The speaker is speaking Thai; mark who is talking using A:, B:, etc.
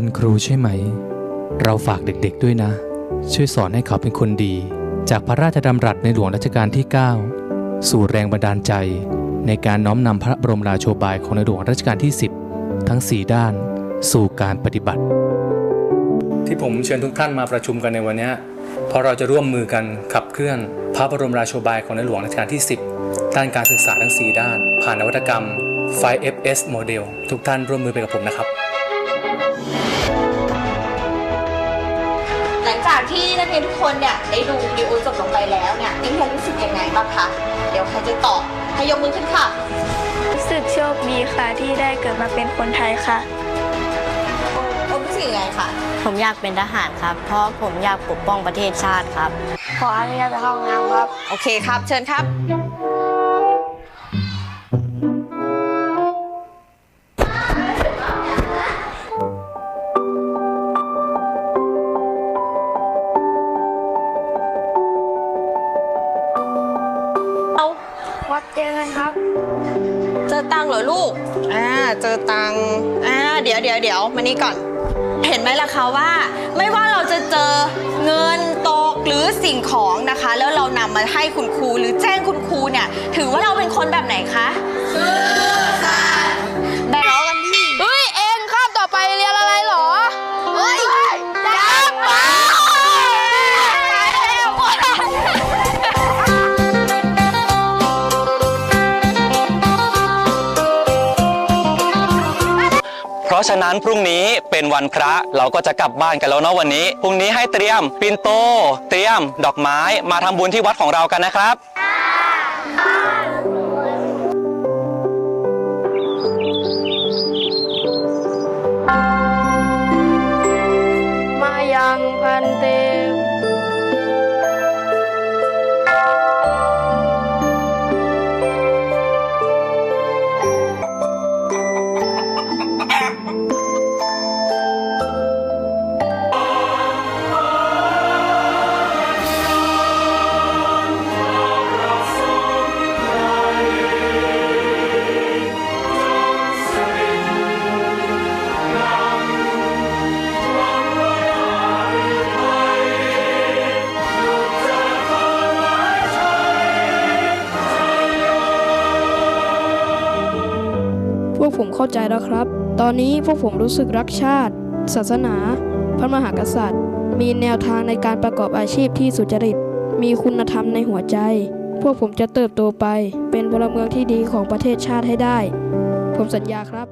A: เป็นครูใช่ไหม เราฝากเด็กๆด้วยนะ ช่วยสอนให้เขาเป็นคนดี จากพระราชดำรัสในหลวงรัชกาลที่ 9 สู่แรงบันดาลใจ ในการน้อมนำพระบรมราโชบายของในหลวงรัชกาลที่ 10 ทั้ง 4 ด้าน สู่การปฏิบัติ ที่ผมเชิญทุกท่านมาประชุมกันในวันนี้เพราะเราจะร่วมมือกันขับเคลื่อน พระบรมราโชบายของในหลวงรัชกาลที่ 10 ด้านการศึกษาทั้ง 4 ด้าน ผ่านนวัตกรรม 5FS Model ทุกท่านร่วมมือไปกับผมนะครับ
B: จากที่นักเรียนทุกคนเนี่ยได้ดูวิดีโอจบลงไปแล้วเนี่ยนักเรียนรู้สึกยังไงบ้างคะเดี๋ยวใครจะตอบให้ยกมือขึ้นค่ะ
C: รู้สึกโชคดีค่ะที่ได้เกิดมาเป็นคนไทยค่ะ
B: โอ้รู้สึกยังไงคะ
D: ผมอยากเป็นทหารครับ เพราะผมอยากปกป้องประเทศชาติครับ
C: ขออนุญาตไปเข้าห้องน้ำครับ
B: โอเคครับ เชิญครับ
C: วัดเจอกันครับ
B: เจอตังค์เหรอลูก อ่า เจอตังค์อ่า เดี๋ยวเดี๋ยวเดี๋ยวมานี่ก่อน เห็นไหมล่ะคะว่า ไม่ว่าเราจะเจอเงินตกหรือสิ่งของนะคะ แล้วเรานำมาให้คุณครูหรือแจ้งคุณครูเนี่ย ถือว่าเราเป็นคนแบบไหนคะะ
E: ฉะนั้นพรุ่งนี้เป็นวันพระเราก็จะกลับบ้านกันแล้วเนาะวันนี้ พรุ่งนี้ให้เตรียมปินโต เตรียม ดอกไม้ มาทำบุญที่วัดของเรากันนะครับ
C: มายังพันเต
F: พวกผมเข้าใจแล้วครับ ตอนนี้พวกผมรู้สึกรักชาติ ศาสนา พระมหากษัตริย์ มีแนวทางในการประกอบอาชีพที่สุจริต มีคุณธรรมในหัวใจ พวกผมจะเติบโตไป เป็นพลเมืองที่ดีของประเทศชาติให้ได้ ผมสัญญาครับ